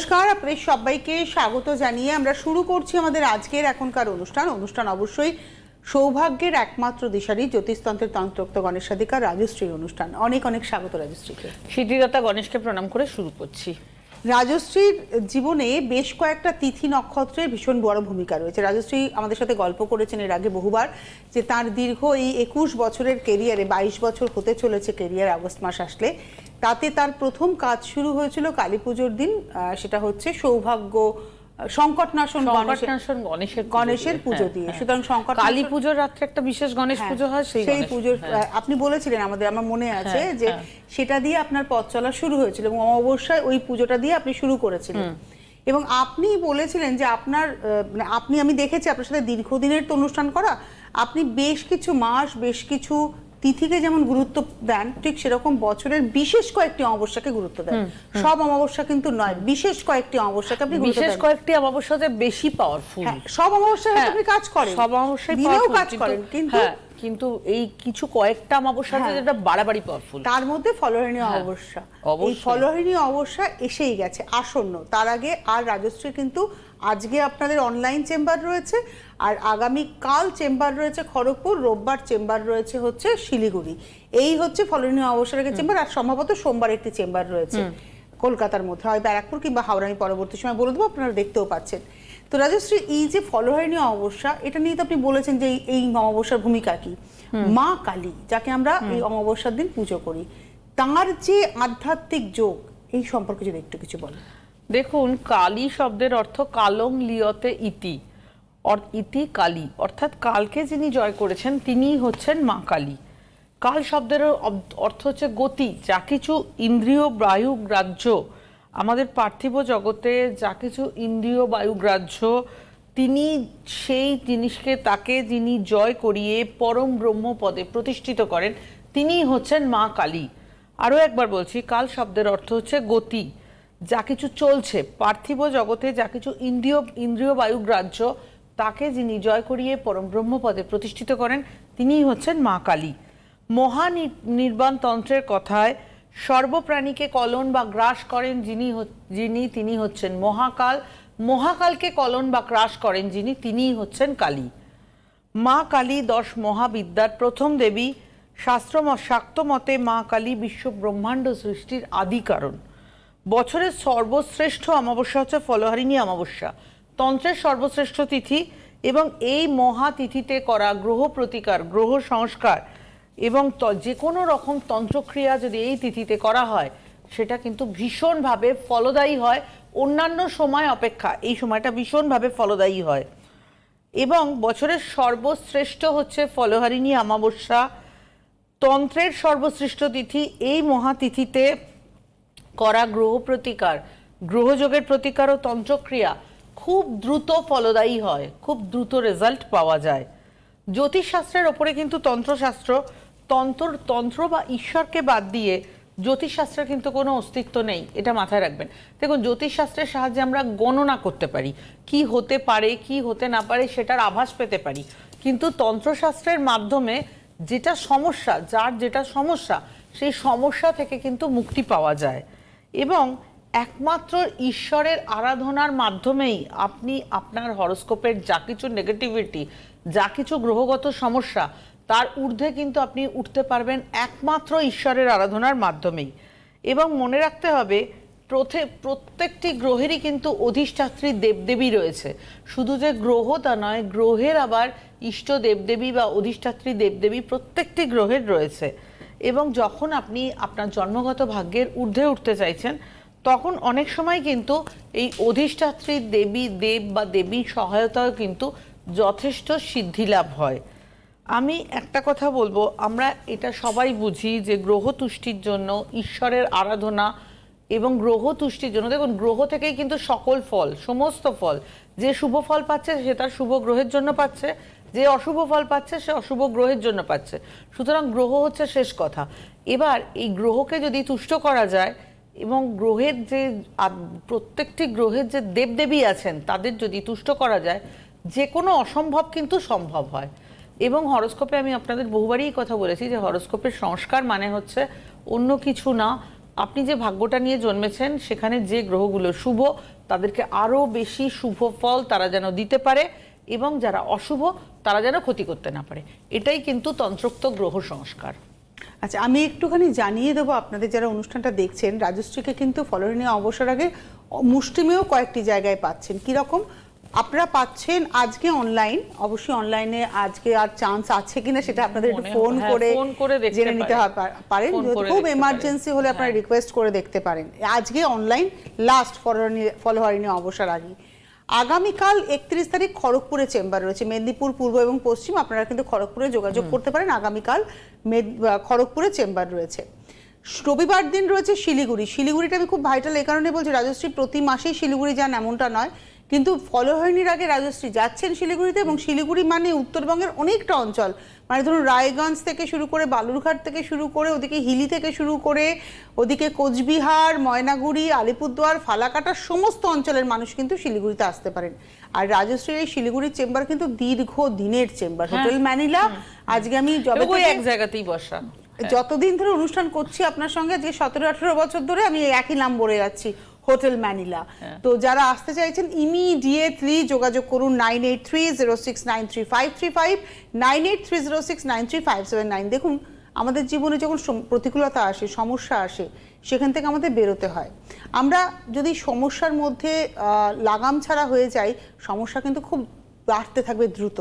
নমস্কার, আপনাদের সবাইকে স্বাগত জানিয়ে আমরা শুরু করছি আমাদের আজকের এখনকার অনুষ্ঠান। অনুষ্ঠান অবশ্যই সৌভাগ্যের একমাত্র দিশারি, জ্যোতিষতন্ত্রের তন্ত্রোক্ত গণেশাধিকার রাজশ্রীর অনুষ্ঠান। অনেক অনেক স্বাগত রাজশ্রীকে। সিদ্ধিদাতা গণেশকে প্রণাম করে শুরু করছি। রাজশ্রীর জীবনে বেশ কয়েকটা তিথি নক্ষত্রের ভীষণ বড় ভূমিকা রয়েছে। রাজশ্রী আমাদের সাথে গল্প করেছেন এর আগে বহুবার যে তার দীর্ঘ এই একুশ বছরের কেরিয়ারে বাইশ বছর হতে চলেছে কেরিয়ার আগস্ট মাস আসলে, তাতে তার প্রথম কাজ শুরু হয়েছিল কালী পুজোর দিন সেটা হচ্ছে সৌভাগ্য সংকটনাশন গণেশের সংকটনাশন গণেশের পুজো গণেশের দিয়ে, পুজো হ্যাঁ, দিয়ে হ্যাঁ। সুতরাং সংকট কালী পুজোর রাত্রে একটা বিশেষ গণেশ হ্যাঁ, পুজো হয় সেই সেই পুজোর হ্যাঁ। আপনি বলেছিলেন আমাদের আমার মনে আছে হ্যাঁ, যে হ্যাঁ। সেটা দিয়ে আপনার পথ চলা শুরু হয়েছিল এবং অবশ্যই ওই পুজোটা দিয়ে আপনি শুরু করেছিলেন এবং আপনি বলেছিলেন যে আপনার মানে আপনি আমি দেখেছি আপনার সাথে দীর্ঘদিনের তো অনুষ্ঠান করা আপনি বেশ কিছু মাস বেশ কিছু তিথিকে যেমন গুরুত্ব দেন ঠিক সেরকম বছরের বিশেষ কয়েকটি অমাবস্যাকে গুরুত্ব দেন। সব অমাবস্যা কিন্তু নয় বিশেষ কয়েকটি অমাবস্যাকে আপনি বিশেষ কয়েকটি অমাবস্যাতে বেশি পাওয়ারফুল হ্যাঁ, সব অমাবস্যায় আপনি কাজ করেন সব অমাবস্যায় দিনেও কাজ কিন্তু- করেন কিন্তু হ্যাঁ, কিন্তু এই কিছু কয়েকটা অমাবস্যাতে হ্যাঁ। যেটা বাড়াবাড়ি পাওয়ারফুল তার মধ্যে ফলহরিণী অবস্যা এই অবশ্যই। ফলহরিণী অবস্যা এসেই গেছে আসন্ন। তার আগে আর রাজশ্রী কিন্তু আজকে আপনাদের অনলাইন চেম্বার রয়েছে আর আগামী কাল চেম্বার রয়েছে খড়গপুর রোববার চেম্বার রয়েছে হচ্ছে শিলিগুড়ি। এই হচ্ছে ফলহরিণী অবস্যার আগে চেম্বার আর সম্ভবত সোমবার একটি চেম্বার রয়েছে কলকাতার মধ্যে হয় ব্যারাকপুর কিংবা হাওড়া আমি পরবর্তী সময় বলে দেবো আপনারা দেখতেও পাচ্ছেন। তো রাজশ্রী এই যে ফলহরিণী অমাবস্যা এটা নিয়ে তো আপনি বলেছেন যে এই- অমাবস্যার ভূমিকা কি? মা কালী যাকে আমরা এই অমাবস্যার দিন পুজো করি তার যে আধ্যাত্মিক যোগ এই সম্পর্কে যদি একটু কিছু বলেন। দেখুন কালী শব্দের অর্থ কালং লিয়তে ইতি। ইতি কালী। অর্থাৎ কালকে যিনি জয় করেছেন তিনিই হচ্ছেন মা কালী। কাল শব্দের অর্থ হচ্ছে গতি যা কিছু ইন্দ্রিয় বায়ু গ্রাহ্য আমাদের পার্থিব জগতে যা কিছু ইন্দ্রিয়, বায়ু, গ্রাহ্য, তিনি সেই জিনিসকে, তাকে যিনি জয় করিয়ে পরম ব্রহ্ম পদে প্রতিষ্ঠিত করেন, তিনিই হচ্ছেন মা কালী। আরও একবার বলছি, কাল শব্দের অর্থ হচ্ছে গতি। যা কিছু চলছে, পার্থিব জগতে যা কিছু ইন্দ্রিয় ইন্দ্রিয়, বায়ু, গ্রাহ্য, তাকে যিনি জয় করিয়ে পরম ব্রহ্মপদে প্রতিষ্ঠিত করেন, তিনিই হচ্ছেন মা কালী। মহা নি- নির্বাণ তন্ত্রের কথায় সর্বপ্রাণীকে কলন বা গ্রাস করেন যিনি যিনি তিনি হচ্ছেন মহাকাল। মহাকালকে কলন বা গ্রাস করেন যিনি তিনিই হচ্ছেন কালী। মা কালী দশ মহাবিদ্যার প্রথম দেবী। শাস্ত্র শাক্ত মতে মা কালী বিশ্ব ব্রহ্মাণ্ড সৃষ্টির আদি কারণ বছরের সর্বশ্রেষ্ঠ অমাবস্যা হচ্ছে ফলহারিণী অমাবস্যা। তন্ত্রের সর্বশ্রেষ্ঠ তিথি এবং এই মহা তিথিতে করা গ্রহ প্রতিকার, গ্রহ সংস্কার এবং যে কোনো রকম তন্ত্রক্রিয়া যদি এই তিথিতে করা হয়, সেটা কিন্তু ভীষণভাবে ফলদায়ী হয়। অন্যান্য সময় অপেক্ষা, এই সময়টা ভীষণভাবে ফলদায়ী হয়। এবং বছরের সর্বশ্রেষ্ঠ হচ্ছে ফলহারিণী অমাবস্যা। তন্ত্রের সর্বশ্রেষ্ঠ তিথি এই মহাতিথিতে করা গ্রহ প্রতিকার গ্রহযোগের প্রতিকার ও তন্ত্রক্রিয়া খুব দ্রুত ফলদায়ী হয়, খুব দ্রুত রেজাল্ট পাওয়া যায়। জ্যোতিষশাস্ত্রের ওপরে কিন্তু তন্ত্রশাস্ত্র তন্ত্র তন্ত্র বা ঈশ্বরকে বাদ দিয়ে জ্যোতিষশাস্ত্রের কিন্তু কোনো অস্তিত্ব নেই, এটা মাথায় রাখবেন। দেখুন, জ্যোতিষশাস্ত্রের সাহায্যে আমরা গণনা করতে পারি, কি হতে পারে, কি হতে না পারে সেটার আভাস পেতে পারি। কিন্তু তন্ত্রশাস্ত্রের মাধ্যমে যেটা সমস্যা, যার যেটা সমস্যা, সেই সমস্যা থেকে কিন্তু মুক্তি পাওয়া যায়। এবং একমাত্র ঈশ্বরের আরাধনার মাধ্যমেই আপনি আপনার হরস্কোপের যা কিছু নেগেটিভিটি যা কিছু গ্রহগত সমস্যা, তার ঊর্ধ্বে কিন্তু আপনি উঠতে পারবেন একমাত্র ঈশ্বরের আরাধনার মাধ্যমেই। এবং মনে রাখতে হবে, প্রথে, প্রত্যেকটি গ্রহেরই কিন্তু অধিষ্ঠাত্রী দেবদেবী রয়েছে। শুধু যে গ্রহ তা নয়, গ্রহের আবার ইষ্ট দেবদেবী বা অধিষ্ঠাত্রী দেবদেবী প্রত্যেকটি গ্রহের রয়েছে। এবং যখন আপনি আপনার জন্মগত ভাগ্যের ঊর্ধ্বে উঠতে চাইছেন তখন অনেক সময় কিন্তু এই অধিষ্ঠাত্রী দেবী, দেব বা দেবীর সহায়তাও কিন্তু যথেষ্ট সিদ্ধি লাভ হয়। আমি একটা কথা বলব, আমরা এটা সবাই বুঝি যে গ্রহ তুষ্টির জন্য, ঈশ্বরের আরাধনা এবং গ্রহ তুষ্টির জন্য, দেখুন গ্রহ থেকেই কিন্তু সকল ফল, সমস্ত ফল, যে শুভ ফল পাচ্ছে সে তার শুভ গ্রহের জন্য পাচ্ছে, যে অশুভ ফল পাচ্ছে সে অশুভ গ্রহের জন্য পাচ্ছে। সুতরাং গ্রহ হচ্ছে শেষ কথা। এবার এই গ্রহকে যদি তুষ্ট করা যায় এবং গ্রহের যে প্রত্যেকটি গ্রহের যে দেবদেবী আছেন, তাদের যদি তুষ্ট করা যায় যে কোনো অসম্ভব কিন্তু সম্ভব হয়। এবং হরস্কোপে আমি আপনাদের বহুবারই কথা বলেছি যে হরস্কোপের সংস্কার মানে হচ্ছে অন্য কিছু না। আপনি যে ভাগ্যটা নিয়ে জন্মেছেন, সেখানে যে গ্রহগুলো শুভ, তাদেরকে আরও বেশি শুভ ফল তারা যেন দিতে পারে এবং যারা অশুভ, তারা যেন ক্ষতি করতে না পারে। এটাই কিন্তু তন্ত্রোক্ত গ্রহ সংস্কার। আচ্ছা আমি একটুখানি জানিয়ে দেবো আপনাদের যারা অনুষ্ঠানটা দেখছেন রাজশ্রীকে কিন্তু ফলোরিনীয় অবসর আগে মুষ্টিমেয় কয়েকটি জায়গায় পাচ্ছেন। কীরকম আপনারা পাচ্ছেন আজকে অনলাইন অবশ্যই অনলাইনে আজকে আর চান্স আছে কিনা সেটা আপনাদের একটু ফোন হ্যাঁ, করে ফোন করে জেনে নিতে পারেন। করে খুব এমার্জেন্সি হলে আপনারা রিকোয়েস্ট করে দেখতে পারেন। আজকে অনলাইন লাস্ট ফলোয়ারিনী অবসর আগে। আগামীকাল একত্রিশ তারিখ খড়গপুরে চেম্বার রয়েছে। মেদিনীপুর পূর্ব এবং পশ্চিম আপনারা কিন্তু খড়গপুরে যোগাযোগ করতে পারেন। আগামীকাল মেদ- খড়গপুরে চেম্বার রয়েছে। রবিবার দিন রয়েছে শিলিগুড়ি। শিলিগুড়িটা আমি খুব ভাইটাল এই কারণে বলছি রাজশ্রী প্রতি মাসেই শিলিগুড়ি যান এমনটা নয়। কিন্তু ফলোহরিণীর আগে রাজশ্রী। যাচ্ছেন শিলিগুড়িতে এবং শিলিগুড়ি মানে উত্তরবঙ্গের অনেকটা অঞ্চল। মানে ধরুন রায়গঞ্জ থেকে শুরু করে বালুরঘাট থেকে শুরু করে ওদিকে হিলি থেকে শুরু করে ওদিকে কোচবিহার ময়নাগুড়ি আলিপুরদুয়ার ফালাকাটা সমস্ত অঞ্চলের মানুষ কিন্তু শিলিগুড়িতে আসতে পারেন। আর রাজশ্রীর এই শিলিগুড়ির চেম্বার কিন্তু দীর্ঘ দিনের চেম্বার। হোটেল ম্যানিলা আজকে আমি ওই এক জায়গাতেই বসা। যতদিন ধরে অনুষ্ঠান করছি আপনার সঙ্গে যে সতেরো আঠেরো বছর ধরে আমি একই নাম বলে যাচ্ছি। Hotel Manila. তো যারা আসতে চাইছেন ইমিডিয়েটলি যোগাযোগ করুন nine eight three zero six nine three five three five nine eight three zero six nine three five seven nine. দেখুন আমাদের জীবনে যখন প্রতিকূলতা আসে সমস্যা আসে সেখান থেকে আমাদের বেরোতে হয়। আমরা যদি সমস্যার মধ্যে লাগাম ছাড়া হয়ে যাই সমস্যা কিন্তু খুব বাড়তে থাকবে দ্রুত।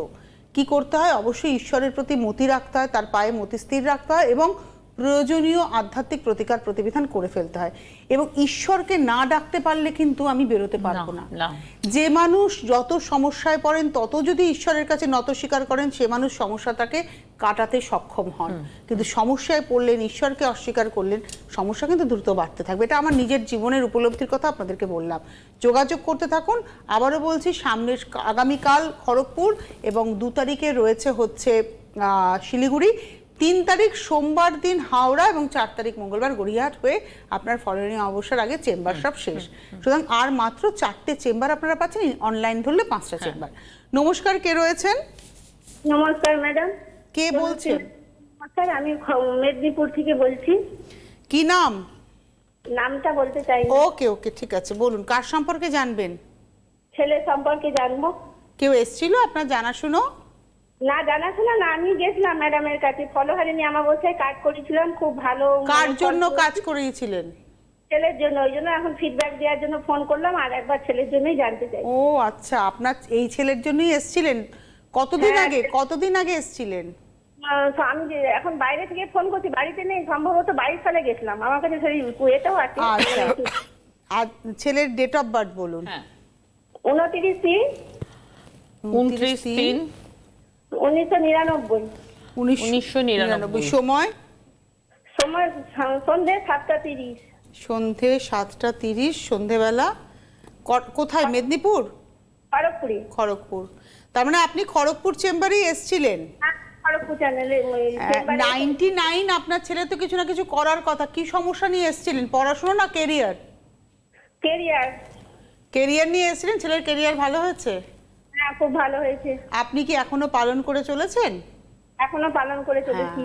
কি করতে হয়? অবশ্যই ঈশ্বরের প্রতি মতি রাখতে হয় তার পায়ে মতি স্থির রাখতে হয় এবং প্রয়োজনীয় আধ্যাত্মিক প্রতিকার প্রতিবিধান করে ফেলতে হয়। এবং ঈশ্বরকে না ডাকতে পারলে কিন্তু আমি বেরোতে পারব না। যে মানুষ যত সমস্যায় পড়েন তত যদি ঈশ্বরের কাছে নত স্বীকার করেন সে মানুষ সমস্যাটাকে কাটাতে সক্ষম হন। কিন্তু সমস্যায় পড়লেন ঈশ্বরকে অস্বীকার করলেন সমস্যা কিন্তু দ্রুত বাড়তে থাকবে। এটা আমার নিজের জীবনের উপলব্ধির কথা আপনাদেরকে বললাম। যোগাযোগ করতে থাকুন। আবারও বলছি সামনের আগামীকাল খড়গপুর এবং দু তারিখে রয়েছে হচ্ছে শিলিগুড়ি। তিন তারিখ সোমবার দিন হাওড়া এবং চার তারিখ মঙ্গলবার গড়িয়াহাট হয়ে আপনার ফলোরিং অবসর আগে চেম্বার সব শেষ। সুতরাং আর মাত্র চারটে চেম্বার আপনারা পাচ্ছেন অনলাইন ধরলে পাঁচটা চেম্বার। নমস্কার কে রয়েছেন? নমস্কার ম্যাডাম কে বলছেন? নমস্কার আমি মেদিনীপুর থেকে বলছি। কি নাম? নামটা বলতে চাই ওকে ওকে ঠিক আছে বলুন কার সম্পর্কে জানবেন? ছেলে সম্পর্কে জানব। কেউ এসেছিল? আপনার জানাশুনো? না জানাশোনা না আমি গেছিলাম ম্যাডামের কাছে। ফলহারিণী অমাবস্যায় কাজ করেছিলাম খুব ভালো কার জন্য কাজ করিয়েছিলেন? ছেলের জন্য ওই জন্য এখন ফিডব্যাক দেওয়ার জন্য ফোন করলাম আর একবার ছেলের জন্যই জানতে চাই। ও আচ্ছা আপনার এই ছেলের জন্যই এসেছিলেন? কতদিন হ্যাঁ। আগে কতদিন আগে এসেছিলেন? আমি এখন বাইরে থেকে ফোন করছি বাড়িতে নেই সম্ভবত বাইশ সালে গেছিলাম। আমার কাছে সেই এটাও আছে। আচ্ছা। আর ছেলের ডেট অফ বার্থ বলুন। হ্যাঁ। উনত্রিশ তিন। উনত্রিশ তিন। উনিশশো নিরানব্বই। উনিশশো নিরানব্বই। সময়? সময় সন্ধে সাতটা তিরিশ। সন্ধে সাতটা তিরিশ সন্ধেবেলা। কোথায়? মেদিনীপুর? খড়গপুরে। খড়গপুর। তার মানে আপনি খড়গপুর চেম্বারেই এসেছিলেন? হ্যাঁ, খড়গপুর চ্যানেলে নাইনটি নাইন আপনার ছেলে তো কিছু না কিছু করার কথা। কি সমস্যা নিয়ে এসেছিলেন? পড়াশোনা না কেরিয়ার কেরিয়ার কেরিয়ার নিয়ে এসেছিলেন? ছেলের কেরিয়ার ভালো হয়েছে? হ্যাঁ খুব ভালো হয়েছে। আপনি কি এখনও পালন করে চলেছেন? এখনও পালন করে চলেছি।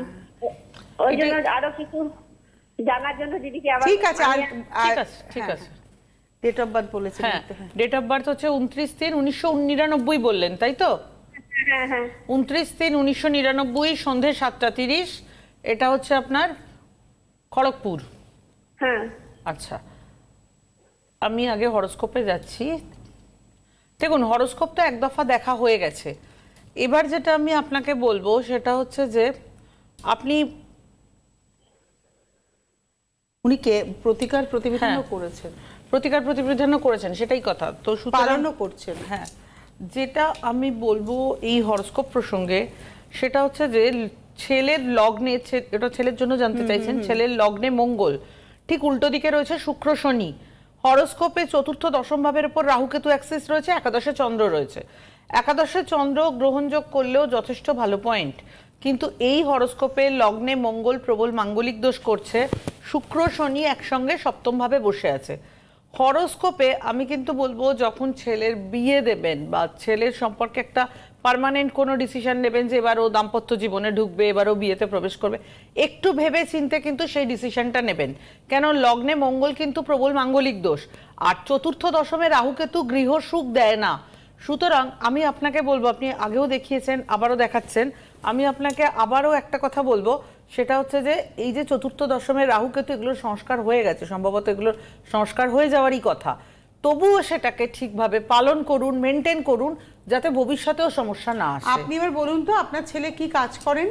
ওই জন্য আরও কিছু জানার জন্য দিদিকে আবার ঠিক আছে আর ঠিক আছে ঠিক আছে। ডেট অফ বার্থ বলেছেন হ্যাঁ হ্যাঁ। ডেট অফ বার্থ হচ্ছে উনত্রিশ তিন উনিশশো নিরানব্বই বললেন তাই তো? হ্যাঁ হ্যাঁ। উনত্রিশ তিন উনিশশো নিরানব্বই সন্ধে সাতটা তিরিশ। এটা হচ্ছে আপনার খড়গপুর। হ্যাঁ। আচ্ছা। আমি আগে হরস্কোপে যাচ্ছি। দেখুন হরস্কোপ তো এক দফা দেখা হয়ে গেছে। এবার যেটা আমি আপনাকে বলব সেটা হচ্ছে যে আপনি উনি কে? প্রতিকার প্রতিবিধানও হ্যাঁ। করেছেন। প্রতিকার প্রতিবিধানও করেছেন সেটাই কথা। তো পালনও করছেন। হ্যাঁ। যেটা আমি বলব এই হরস্কোপ প্রসঙ্গে সেটা হচ্ছে যে ছেলের লগ্নে এটা ছেলের জন্য জানতে চাইছেন ছেলের লগ্নে মঙ্গল। ঠিক উল্টো দিকে রয়েছে শুক্র শনি। হরস্কোপে চতুর্থ দশম ভাবের উপর রাহুকেতু অ্যাক্সেস রয়েছে, একাদশে চন্দ্র রয়েছে। একাদশে চন্দ্র গ্রহণযোগ করলেও যথেষ্ট ভালো পয়েন্ট কিন্তু এই হরস্কোপে লগ্নে মঙ্গল, প্রবল, মাঙ্গলিক দোষ করছে। শুক্র, শনি একসঙ্গে সপ্তম ভাবে বসে আছে। হরস্কোপে আমি কিন্তু বলব, যখন ছেলের বিয়ে দেবেন বা ছেলের সম্পর্কে একটা পার্মানেন্ট কোনো ডিসিশন নেবেন যে এবার ও দাম্পত্য জীবনে ঢুকবে, এবার ও বিয়েতে প্রবেশ করবে, একটু ভেবে চিনতে কিন্তু সেই ডিসিশনটা নেবেন। কেন লগ্নে মঙ্গল কিন্তু প্রবল মাঙ্গলিক দোষ, আর চতুর্থ দশমে রাহুকেতু গৃহ সুখ দেয় না। সুতরাং আমি আপনাকে বলব, আপনি আগেও দেখিয়েছেন, আবারও দেখাচ্ছেন, আমি আপনাকে আবারও একটা কথা বলব, সেটা হচ্ছে যে এই যে চতুর্থ দশমের রাহুকেতু এগুলোর সংস্কার হয়ে গেছে, সম্ভবত এগুলোর সংস্কার হয়ে যাওয়ারই কথা। তবুও সেটাকে ঠিকভাবে পালন করুন মেনটেন করুন যাতে ভবিষ্যতেও সমস্যা না আসে। আপনি এবার বলুন তো আপনার ছেলে কি কাজ করেন?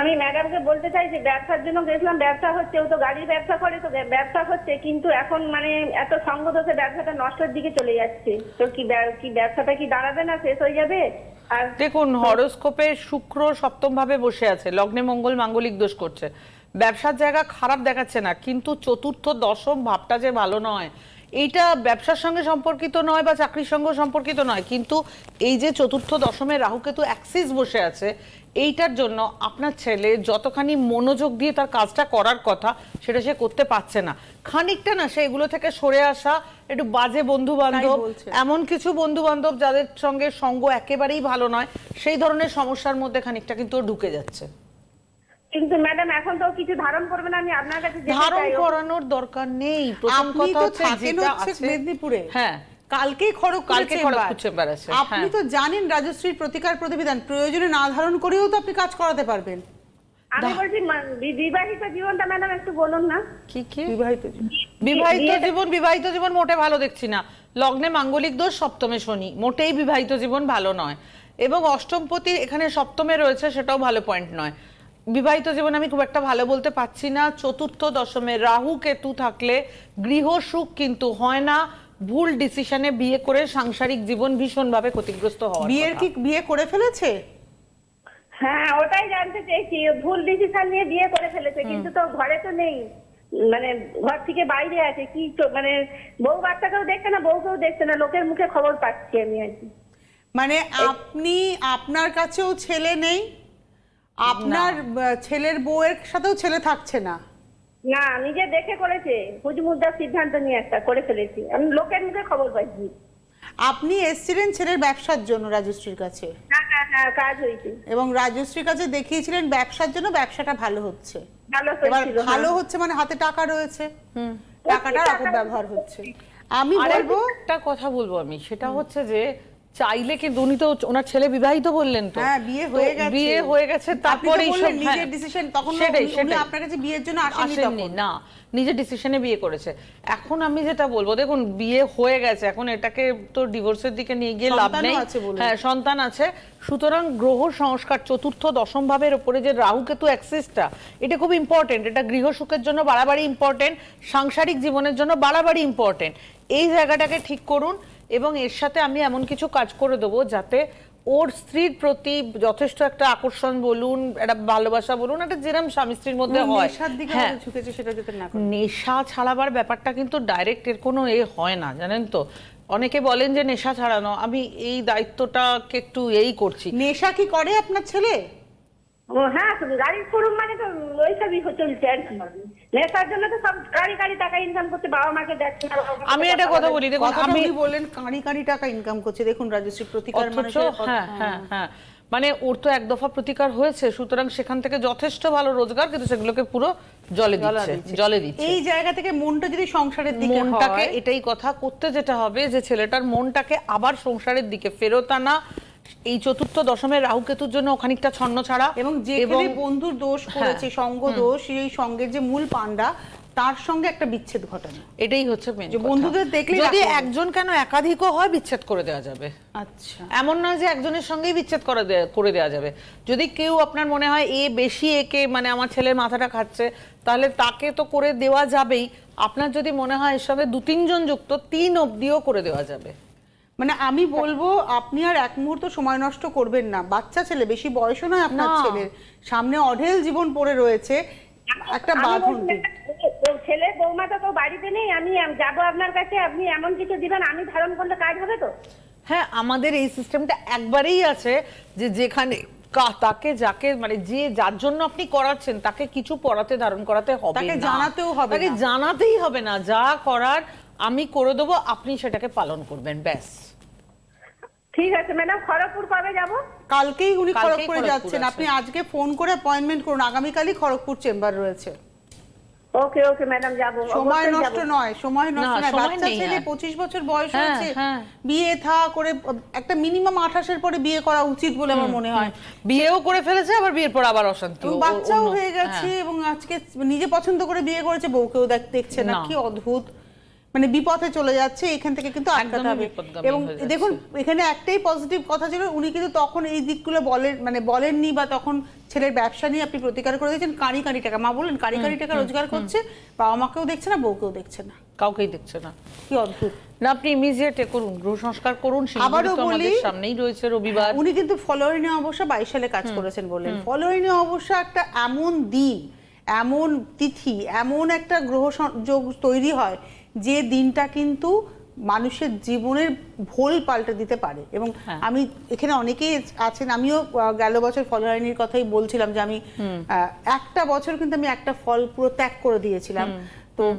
আমি ম্যাডামকে বলতে চাই যে ব্যবসার জন্য গেছিলাম ব্যবসা হচ্ছে ও তো গাড়ির ব্যবসা করে তো ব্যবসা হচ্ছে কিন্তু এখন মানে এত সঙ্গ দোষে ব্যবসাটা নষ্টের দিকে চলে যাচ্ছে। তো কি কি ব্যবসাটা কি দাঁড়াবে না শেষ হয়ে যাবে? আর দেখুন হরোস্কোপে শুক্র সপ্তম ভাবে বসে আছে লগ্নে মঙ্গল মাঙ্গলিক দোষ করছে। ব্যবসার জায়গা খারাপ দেখাচ্ছে না কিন্তু চতুর্থ দশম ভাবটা যে ভালো নয় এইটা ব্যবসার সঙ্গে সম্পর্কিত নয় বা চাকরির সঙ্গে সম্পর্কিত নয় কিন্তু এই যে চতুর্থ দশমে রাহুকেতু অ্যাক্সিস বসে আছে এইটার জন্য আপনার ছেলে যতখানি মনোযোগ দিয়ে তার কাজটা করার কথা সেটা সে করতে পারছে না খানিকটা না সে এগুলো থেকে সরে আসা একটু বাজে বন্ধু বান্ধব। এমন কিছু বন্ধু বান্ধব যাদের সঙ্গে সঙ্গ একেবারেই ভালো নয় সেই ধরনের সমস্যার মধ্যে খানিকটা কিন্তু ঢুকে যাচ্ছে কিন্তু ম্যাডাম এখন তো কিছু ধারণ করবে না আমি আপনার কাছে ধারণ করানোর দরকার নেই। প্রথম কথা হচ্ছে থাকেন যেটা হচ্ছে আছে মেদিনীপুরে। হ্যাঁ। কালকেই কালকে চেম্বার। আছে, আপনি হ্যাঁ। তো জানেন রাজশ্রীর প্রতিকার প্রতিবিধান প্রয়োজনে না ধারণ করেও তো আপনি কাজ করাতে পারবেন। আমি বলছি বিবাহিত জীবনটা ম্যাডাম একটু বলুন না। কি কি? বিবাহিত জীবন। বিবাহিত জীবন বিবাহিত জীবন মোটে ভালো দেখছি না। লগ্নে মাঙ্গলিক দোষ সপ্তমে শনি। মোটেই বিবাহিত জীবন ভালো নয়। এবং অষ্টমপতি এখানে সপ্তমে রয়েছে সেটাও ভালো পয়েন্ট নয়। বিবাহিত জীবন আমি খুব একটা ভালো বলতে পারছি না। চতুর্থ দশমে রাহু কেতু থাকলে গৃহ সুখ কিন্তু হয় না। ভুল ডিসিশনে বিয়ে করে সাংসারিক জীবন ভীষণভাবে ক্ষতিগ্রস্ত হওয়ার বিয়ের কি বিয়ে করে ফেলেছে? হ্যাঁ ওটাই জানতে চেয়েছি। ও ভুল ডিসিশন নিয়ে বিয়ে করে ফেলেছে কিন্তু তো ঘরে তো নেই। মানে ঘর থেকে বাইরে আছে কি তো- মানে বউ বাচ্চাকেও দেখছে না বউকেও দেখছে না লোকের মুখে খবর পাচ্ছি আমি আর কি। মানে আপনি আপনার কাছেও ছেলে নেই? আপনার ছেলের বউয়ের সাথেও ছেলে থাকছে না? না নিজে দেখে করেছে হুজমুদ্দার সিদ্ধান্ত নিয়ে একটা করে ফেলেছি। আমি লোকের মুখে খবর পাচ্ছি আপনি এসেছিলেন ছেলের ব্যবসার জন্য রাজশ্রীর কাছে? হ্যাঁ হ্যাঁ হ্যাঁ কাজ হয়েছে। এবং রাজশ্রীর কাছে দেখিয়েছিলেন ব্যবসার জন্য ব্যবসাটা ভালো হচ্ছে। ভালো এবার ভালো। হচ্ছে মানে হাতে টাকা রয়েছে। টাকাটার অপব্যবহার হচ্ছে। আমি বলব একটা কথা বলব আমি। সেটা হচ্ছে যে চাইলে কি উনি তো ওনার ছেলে বিবাহিত বললেন তো। হ্যাঁ বিয়ে হয়ে গেছে। বিয়ে হয়ে গেছে তারপরে বললেন নিজের ডিসিশন তখন সেটাই উনি- সেটাই। আপনার কাছে বিয়ের জন্য আসেননি তখন? না নিজের ডিসিশনে বিয়ে করেছে। এখন আমি যেটা বলব দেখুন বিয়ে হয়ে গেছে এখন এটাকে তো ডিভোর্সের দিকে নিয়ে গিয়ে লাভ নেই। হ্যাঁ সন্তান আছে। সুতরাং গ্রহ সংস্কার চতুর্থ দশম ভাবের উপরে যে রাহু কেতু অ্যাক্সিসটা এটা খুব ইম্পর্টেন্ট এটা গৃহ সুখের জন্য বাড়াবাড়ি ইম্পর্টেন্ট সাংসারিক জীবনের জন্য বাড়াবাড়ি ইম্পর্টেন্ট এই জায়গাটাকে ঠিক করুন। এবং এর সাথে আমি এমন কিছু কাজ করে দেবো যাতে ওর স্ত্রীর প্রতি যথেষ্ট একটা আকর্ষণ বলুন একটা ভালোবাসা বলুন একটা যেরম স্বামী স্ত্রীর মধ্যে হয়। হ্যাঁ। সেটা যাতে না। নেশা ছাড়াবার ব্যাপারটা কিন্তু ডাইরেক্ট এর কোনো এ হয় না জানেন তো? অনেকে বলেন যে নেশা ছাড়ানো আমি এই দায়িত্বটাকে একটু এই করছি। নেশা কি করে আপনার ছেলে? ও হ্যাঁ শুধু গাড়ির শোরুম মানে তো ওইসবই চলছে আর কি। নেশার জন্য তো সব গাড়ি গাড়ি টাকা ইনকাম করতে বাবা মাকে দেখছে না, বাবা মাকে আমি একটা কথা বলি দেখুন আমি উনি বললেন কাঁড়ি কাঁড়ি টাকা ইনকাম করছে দেখুন রাজশ্রী প্রতিকার মানুষের হ্যাঁ হ্যাঁ হ্যাঁ। মানে ওর তো এক দফা প্রতিকার হয়েছে সুতরাং সেখান থেকে যথেষ্ট ভালো রোজগার কিন্তু সেগুলোকে পুরো জলে জলা দিচ্ছে দিচ্ছে। জলে দিচ্ছে। এই জায়গা থেকে মনটা যদি সংসারের দিকে মনটাকে এটাই কথা করতে যেটা হবে যে ছেলেটার মনটাকে আবার সংসারের দিকে ফেরত আনা এই চতুর্থ দশমের রাহুকেতুর জন্য খানিকটা ছন্ন ছাড়া এবং যেখানে বন্ধুর দোষ করেছে হ্যাঁ। সঙ্গ দোষ সেই সঙ্গের যে মূল পান্ডা তার সঙ্গে একটা বিচ্ছেদ ঘটানো। এটাই হচ্ছে main যে বন্ধুদের দেখলেই যদি একজন কেন একাধিকও হয় বিচ্ছেদ করে দেওয়া যাবে। আচ্ছা। এমন নয় যে একজনের সঙ্গেই বিচ্ছেদ করে করে দেওয়া যাবে। যদি কেউ আপনার মনে হয় এ বেশি একে মানে আমার ছেলের মাথাটা খাচ্ছে তাহলে তাকে তো করে দেওয়া যাবেই। আপনার যদি মনে হয় এর সঙ্গে দু তিনজন যুক্ত তিন অবধিও করে দেওয়া যাবে। মানে আমি বলব আপনি আর এক মুহূর্ত সময় নষ্ট করবেন না বাচ্চা ছেলে বেশি বয়সও নয় আপনার না। ছেলের সামনে অঢেল জীবন পড়ে রয়েছে একটা আমি বাঁধন বলছি, ও ছেলে বৌমা তো বাড়িতে নেই আমি যাব আপনার কাছে আপনি এমন কিছু দিবেন আমি ধারণ করলে কাজ হবে তো হ্যাঁ আমাদের এই সিস্টেমটা একবারেই আছে যে যেখানে কা- তাকে যাকে মানে যে যার জন্য আপনি করাচ্ছেন তাকে কিছু পড়াতে ধারণ করাতে হবে তাকে না। জানাতেও হবে তাকে না। জানাতেই হবে না যা করার আমি করে দেবো আপনি সেটাকে পালন করবেন ব্যাস ঠিক আছে ম্যাডাম খড়গপুর কবে যাব? কালকেই উনি খড়গপুরে যাচ্ছেন। আপনি আজকে ফোন করে অ্যাপয়েন্টমেন্ট করুন। আগামীকালই খড়গপুর চেম্বার রয়েছে। ওকে ওকে ম্যাডাম যাব। সময় নষ্ট নয় সময় নষ্ট নয়। বাচ্চা ছেলে আর। পঁচিশ বছর বয়স হ্যাঁ, হয়েছে হ্যাঁ। বিয়ে থা করে একটা মিনিমাম আঠাশের পরে বিয়ে করা উচিত বলে আমার মনে হয়। বিয়েও করে ফেলেছে আবার বিয়ের পর আবার অশান্তি। ও- বাচ্চাও হয়ে গেছে হ্যাঁ। এবং আজকে নিজে পছন্দ করে বিয়ে করেছে বউকেও দেখ- দেখছে না। কি অদ্ভুত। মানে বিপথে চলে যাচ্ছে এখান থেকে কিন্তু আটকাতে হবে। এবং দেখুন এখানে একটাই পজিটিভ কথা ছিল উনি কিন্তু তখন এই দিকগুলো বলেন মানে বলেননি বা তখন ছেলের ব্যবসা নিয়ে আপনি প্রতিকার করে দিয়েছেন কারি কারি টাকা। মা বললেন কারি কারি টাকা রোজগার করছে বাবা মাকেও দেখছে না বউকেও দেখছে না। কাউকেই দেখছে না। কি অদ্ভুত। না আপনি ইমিডিয়েট করুন গ্রহ সংস্কার করুন আবারও বলি- সামনেই রয়েছে রবিবার। উনি কিন্তু ফলোয়ারিনে অবশ্য বাইশ সালে কাজ করেছেন বললেন। ফলোয়ারিনে অবশ্য একটা এমন দিন এমন তিথি এমন একটা গ্রহ যোগ তৈরি হয় যে দিনটা কিন্তু মানুষের জীবনের ভোল পাল্টে দিতে পারে। এবং হ্যাঁ। আমি এখানে অনেকেই আছেন আমিও গেল বছর ফলোয়ারিনীর কথাই বলছিলাম যে আমি আহ, একটা বছর কিন্তু আমি একটা ফল পুরো ত্যাগ করে দিয়েছিলাম। তো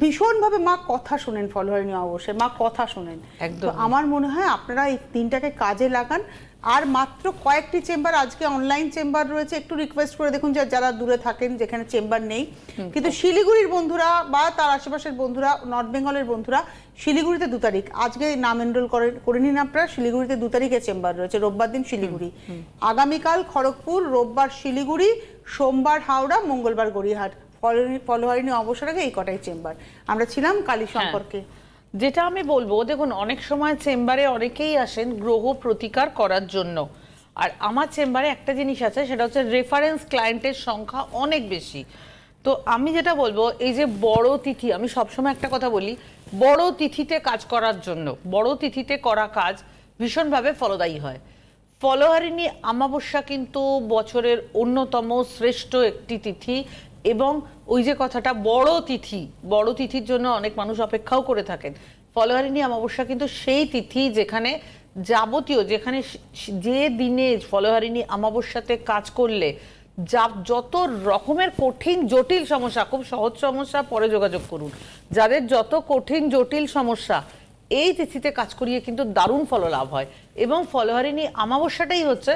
ভীষণভাবে মা কথা শোনেন ফলোয়ারিনী অবশ্যই মা কথা শোনেন। একদম। তো আমার মনে হয় আপনারা এই দিনটাকে কাজে লাগান আর মাত্র কয়েকটি চেম্বার আজকে অনলাইন চেম্বার রয়েছে। একটু রিকোয়েস্ট করে দেখুন যে যারা দূরে থাকেন যেখানে চেম্বার নেই। কিন্তু শিলিগুড়ির বন্ধুরা বা তার আশেপাশের বন্ধুরা নর্থ বেঙ্গলের বন্ধুরা শিলিগুড়িতে দু তারিখ। আজকে নাম এনরোল করে করে নিন আপনারা। শিলিগুড়িতে দু তারিখে চেম্বার রয়েছে। রোববার দিন শিলিগুড়ি। আগামীকাল খড়গপুর রোববার শিলিগুড়ি সোমবার হাওড়া মঙ্গলবার গড়িয়াহাট। ফলোয়ারি ফলোয়ারিনী অবসর আগে এই কটাই চেম্বার। আমরা ছিলাম কালী সম্পর্কে। যেটা আমি বলব, দেখুন, অনেক সময় চেম্বারে অনেকেই আসেন গ্রহ প্রতিকার করার জন্য। আর আমার চেম্বারে একটা জিনিস আছে, সেটা হচ্ছে রেফারেন্স ক্লায়েন্টের সংখ্যা অনেক বেশি। তো আমি যেটা বলব, এই যে বড় তিথি, আমি সবসময় একটা কথা বলি, বড় তিথিতে কাজ করার জন্য, বড় তিথিতে করা কাজ ভীষণভাবে ফলদায়ী হয়। ফলোহারিণী অমাবস্যা কিন্তু বছরের অন্যতম শ্রেষ্ঠ একটি তিথি এবং ওই যে কথাটা, বড় তিথি, বড় তিথির জন্য অনেক মানুষ অপেক্ষাও করে থাকেন। ফলোহারিণী অমাবস্যা কিন্তু সেই তিথি যেখানে যাবতীয়, যেখানে যে দিনে ফলোহারিণী অমাবস্যাতে কাজ করলে, যা যত রকমের কঠিন, জটিল সমস্যা, খুব সহজ সমস্যা, পরে যোগাযোগ করুন। যাদের যত কঠিন, জটিল সমস্যা, এই তিথিতে কাজ করিয়ে কিন্তু দারুণ ফল লাভ হয়। এবং ফলহারিণী অমাবস্যাটাই হচ্ছে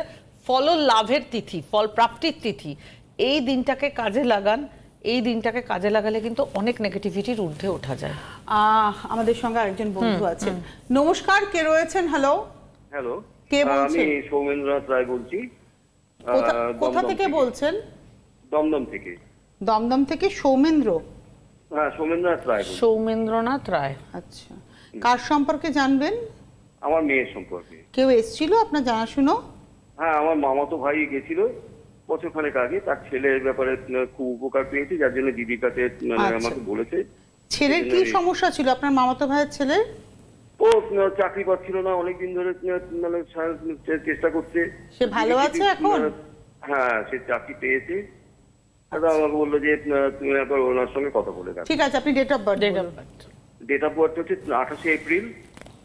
ফল লাভের তিথি ফল প্রাপ্তির তিথি। এই দিনটাকে কাজে লাগান এই দিনটাকে কাজে লাগালে কিন্তু অনেক নেগেটিভিটির ঊর্ধ্বে ওঠা যায়। আহ, আমাদের সঙ্গে আরেকজন বন্ধু আছেন। নমস্কার কে রয়েছেন? হ্যালো হ্যালো কে বলছেন? আমি সৌমেন্দ্রনাথ রায় বলছি। কোথা- থেকে বলছেন? দমদম থেকে। দমদম থেকে সৌমেন্দ্র? হ্যাঁ সৌমেন্দ্রনাথ রায় সৌমেন্দ্রনাথ রায়। আচ্ছা। কার সম্পর্কে জানবেন? আমার মেয়ের সম্পর্কে। কেউ এসেছিল? আপনার জানাশুনো? হ্যাঁ আমার মামাতো ভাই গেছিল। বছর খানেক আগে তার ছেলের ব্যাপারে খুব উপকার পেয়েছি যার জন্য দিদির কাছে মানে আচ্ছা। আমাকে বলেছে। ছেলের কি সমস্যা ছিল? আপনার মামাতো ভাইয়ের ছেলের? ও চাকরি পাচ্ছিল না অনেকদিন ধরে মানে চেষ্টা করছে। সে ভালো আছে এখন? হ্যাঁ সে চাকরি পেয়েছে। আর আমাকে বলল যে তুমি একবার ওনার সঙ্গে কথা বলে দেখো। ঠিক আছে আপনি date of birth date of birth date of birth হচ্ছে আঠাশে এপ্রিল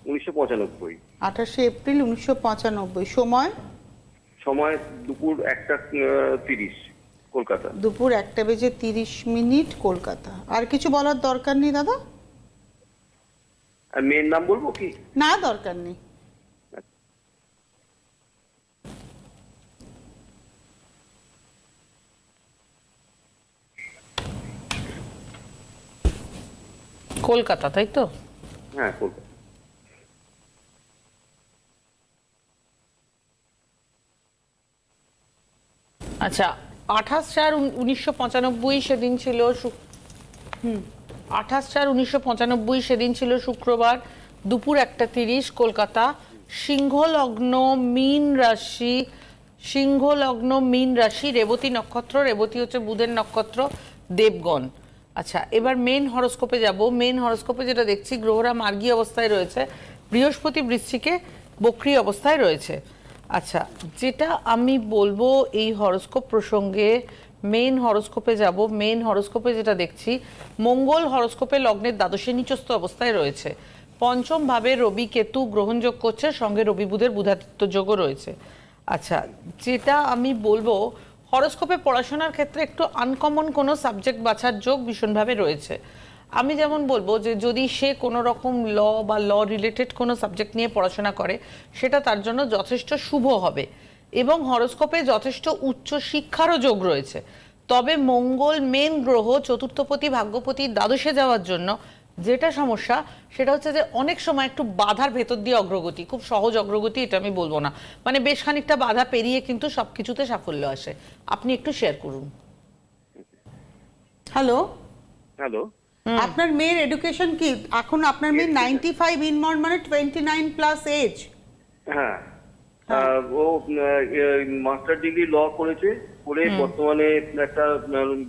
উনিশশো পঁচানব্বই। আঠাশে এপ্রিল উনিশশো পঁচানব্বই। সময়? সময় দুপুর একটা আহ, তিরিশ কলকাতা। দুপুর একটা বেজে তিরিশ মিনিট কলকাতা। আর কিছু বলার দরকার নেই দাদা? আর মেয়ের নাম বলব কি? না দরকার নেই। কলকাতা তাই তো? হ্যাঁ কলকাতা। আচ্ছা আঠাশ চার উনিশশো পঁচানব্বই সেদিন ছিল শু- আঠাশ চার উনিশশো পঁচানব্বই সেদিন ছিল শুক্রবার, দুপুর একটা তিরিশ, কলকাতা। সিংহ লগ্ন মীন রাশি সিংহ লগ্ন মীন রাশি, রেবতী নক্ষত্র, রেবতী হচ্ছে বুধের নক্ষত্র, দেবগণ। আচ্ছা এবার মেন হরস্কোপে যাব। মেন হরস্কোপে যেটা দেখছি, গ্রহরা মার্গী অবস্থায় রয়েছে, বৃহস্পতি বৃশ্চিকে বক্রি অবস্থায় রয়েছে। আচ্ছা যেটা আমি বলব এই হরস্কোপ প্রসঙ্গে মেন হরস্কোপে যাব মেন হরস্কোপে যেটা দেখছি, মঙ্গল হরস্কোপে লগ্নের দ্বাদশে নিচস্থ অবস্থায় রয়েছে। পঞ্চম ভাবে রবি কেতু গ্রহণযোগ করছে, সঙ্গে রবি বুধের বুধাদিত্য যোগও রয়েছে। আচ্ছা যেটা আমি বলব, হরস্কোপে পড়াশোনার ক্ষেত্রে একটু আনকমন কোনো সাবজেক্ট বাছার যোগ ভীষণভাবে রয়েছে। আমি যেমন বলব যে যদি সে কোনো রকম ল বা ল রিলেটেড কোনো সাবজেক্ট নিয়ে পড়াশোনা করে সেটা তার জন্য যথেষ্ট শুভ হবে। এবং হরোস্কোপে যথেষ্ট উচ্চ শিক্ষারও যোগ রয়েছে। তবে মঙ্গল মেন গ্রহ চতুর্থপতি ভাগ্যপতি দ্বাদশে যাওয়ার জন্য যেটা সমস্যা সেটা হচ্ছে যে অনেক সময় একটু বাধার ভেতর দিয়ে অগ্রগতি খুব সহজ অগ্রগতি এটা আমি বলব না। মানে বেশ খানিকটা বাধা পেরিয়ে কিন্তু সব কিছুতে সাফল্য আসে। আপনি একটু শেয়ার করুন। হ্যালো হ্যালো আপনার মেয়ের এডুকেশন কি? এখন আপনার মেয়ে নাইনটি ফাইভ ইনমন মানে টোয়েন্টি নাইন প্লাস এজ হ্যাঁ। আহ, ও মাস্টার ডিগ্রি ল করেছে করে বর্তমানে একটা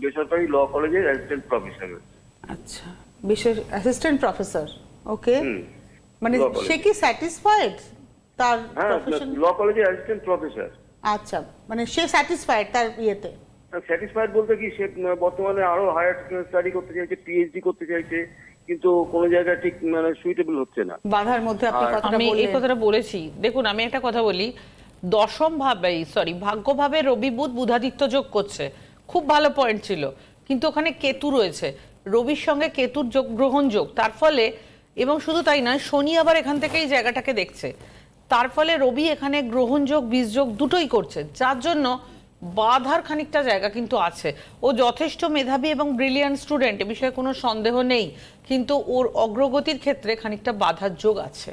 বেসরকারি ল কলেজের অ্যাসিস্ট্যান্ট প্রফেসর আচ্ছা বিশেষ অ্যাসিস্ট্যান্ট প্রফেসর ওকে মানে সে কি স্যাটিসফাইড তার হ্যাঁ প্রফেশন ল কলেজের অ্যাসিস্ট্যান্ট প্রফেসর আচ্ছা মানে সে স্যাটিসফাইড তার ইয়েতে। স্যাটিসফাইড বলতে কি সে বর্তমানে আরও হায়ার স্টাডি করতে চাইছে পিএইচডি করতে চাইছে কিন্তু কোনো জায়গায় ঠিক মানে সুইটেবল হচ্ছে না। বাধার মধ্যে আপনি কথাটা আমি এই কথাটা বলেছি। দেখুন আমি একটা কথা বলি। দশম ভাবে সরি ভাগ্যভাবে রবি বুধ বুধাদিত্য যোগ করছে। খুব ভালো পয়েন্ট ছিল। কিন্তু ওখানে কেতু রয়েছে। রবির সঙ্গে কেতুর যোগ গ্রহণ যোগ। তার ফলে এবং শুধু তাই নয় শনি আবার এখান থেকে এই জায়গাটাকে দেখছে। তার ফলে রবি এখানে গ্রহণ যোগ বীজ যোগ দুটোই করছে। যার জন্য বাধার খানিকটা জায়গা কিন্তু আছে। ও যথেষ্ট মেধাবী এবং ব্রিলিয়ান্ট স্টুডেন্ট এ বিষয়ে কোনো সন্দেহ নেই। কিন্তু ওর অগ্রগতির ক্ষেত্রে খানিকটা বাধার যোগ আছে।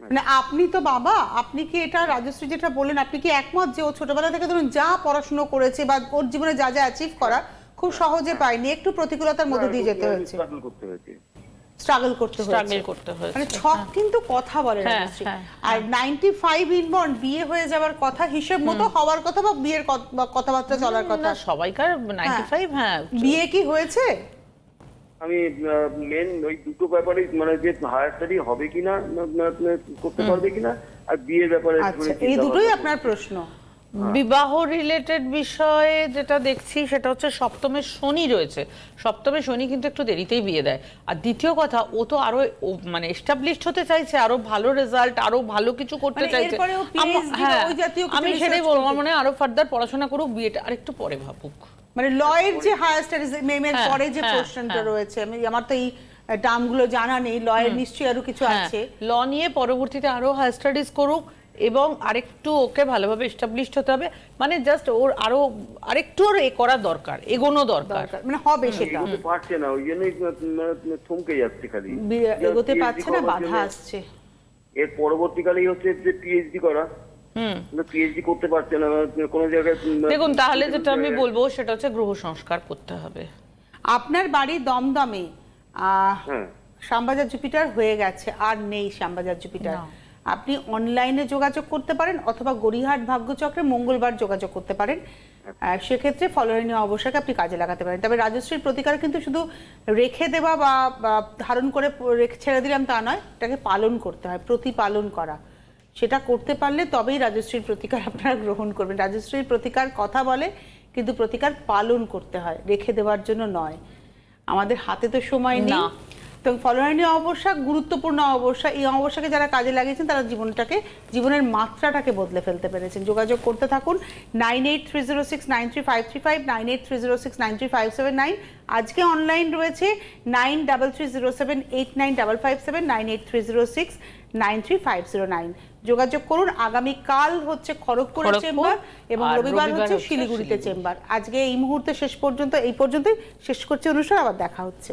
মানে আপনি তো বাবা আপনি কি এটা রাজশ্রী যেটা বললেন আপনি কি একমত যে ও ছোটবেলা থেকে ধরুন যা পড়াশুনো করেছে বা ওর জীবনে যা যা অ্যাচিভ করা খুব সহজে পায়নি একটু প্রতিকূলতার মধ্যে দিয়ে যেতে হয়েছে। স্ট্রাগল করতে হয়েছে। স্ট্রাগল করতে হয়েছে। মানে ছক কিন্তু কথা বলে হ্যাঁ, রাজশ্রী। হ্যাঁ, আর নাইনটি ফাইভ ইনবর্ন বিয়ে হয়ে যাওয়ার কথা হিসেব মতো হওয়ার কথা বা বিয়ের কথাবার্তা চলার কথা। না সবাইকার নাইনটি ফাইভ হ্যাঁ। বিয়ে কি হয়েছে? আমি মেন ওই দুটো ব্যাপারে মানে যে হায়ার স্টাডি হবে কিনা না- না- না করতে পারবে কিনা আর বিয়ের ব্যাপারে আচ্ছা এই দুটোই আপনার প্রশ্ন। বিবাহ রিলেটেড বিষয়ে যেটা দেখছি সেটা হচ্ছে সপ্তমে শনি রয়েছে। সপ্তমে শনি কিন্তু একটু দেরিতেই বিয়ে দেয়। আর দ্বিতীয় কথা ও তো আরও মানে এস্টাবলিশড হতে চাইছে আরও ভালো রেজাল্ট আরও ভালো কিছু করতে মানে চাইছে। আম- হ্যাঁ, আমি সেটাই বলব আমার মনে হয় আরও ফার্দার পড়াশোনা করুক বিয়েটা আরেকটু পরে ভাবুক। মানে লয়ের যে হায়ার স্টাডিজ মেমের হ্যাঁ, পরে যে হ্যাঁ, পোর্শনটা হ্যাঁ। রয়েছে আমি আমার তো এই টার্মগুলো জানা নেই লয়ের নিশ্চয়ই আরও কিছু হ্যাঁ, আছে। ল নিয়ে পরবর্তীতে আরও হাই স্টাডিজ করুক এবং আরেকটু ওকে ভালোভাবে এস্টাবলিশড হতে হবে। মানে জাস্ট ওর আরও আরেকটু ওর এ করা দরকার এগোনো দরকার। মানে হবে সেটা। এগোতে পারছে না ওই জন্যই মানে থমকে যাচ্ছে খালি। এগোতে পারছে না বাধা আসছে। এর পরবর্তীকালেই হচ্ছে যে পিএইচডি করা। পিএইচডি করতে পারছে না মানে কোনো জায়গায় দেখুন তাহলে যেটা আমি বলব সেটা হচ্ছে গ্রহ সংস্কার করতে হবে। আপনার বাড়ি দমদমে আহ, হ্যাঁ। শ্যামবাজার জুপিটার হয়ে গেছে আর নেই শ্যামবাজার জুপিটার। না। আপনি অনলাইনে যোগাযোগ করতে পারেন অথবা গড়িহাট ভাগ্যচক্রে মঙ্গলবার যোগাযোগ করতে পারেন। সেক্ষেত্রে ফলোয়ারিনীয় অবস্থাকে আপনি কাজে লাগাতে পারেন। তবে রাজশ্রীর প্রতিকার কিন্তু শুধু রেখে দেওয়া বা ধারণ করে রেখে ছেড়ে দিলাম তা নয় এটাকে পালন করতে হয় প্রতিপালন করা। সেটা করতে পারলে তবেই রাজশ্রীর প্রতিকার আপনারা গ্রহণ করবেন। রাজশ্রীর প্রতিকার কথা বলে কিন্তু প্রতিকার পালন করতে হয় রেখে দেওয়ার জন্য নয়। আমাদের হাতে তো সময় নেই। না। তো ফলোয়ারিনী অবস্থা গুরুত্বপূর্ণ অবস্থা এই অবস্থাকে যারা কাজে লাগিয়েছেন তারা জীবনটাকে জীবনের মাত্রাটাকে বদলে ফেলতে পেরেছেন। যোগাযোগ করতে থাকুন nine eight three zero six nine three five three five nine eight three zero six nine three five seven nine. আজকে অনলাইন রয়েছে nine double three zero seven eight nine double five seven nine eight three zero six nine three five zero nine. যোগাযোগ করুন আগামীকাল হচ্ছে খড়গপুরের Kharagpur, chamber এবং রবিবার হচ্ছে শিলিগুড়িতে চেম্বার। আজকে এই মুহূর্তে শেষ পর্যন্ত এই পর্যন্তই শেষ করছি অনুষ্ঠান আবার দেখা হচ্ছে।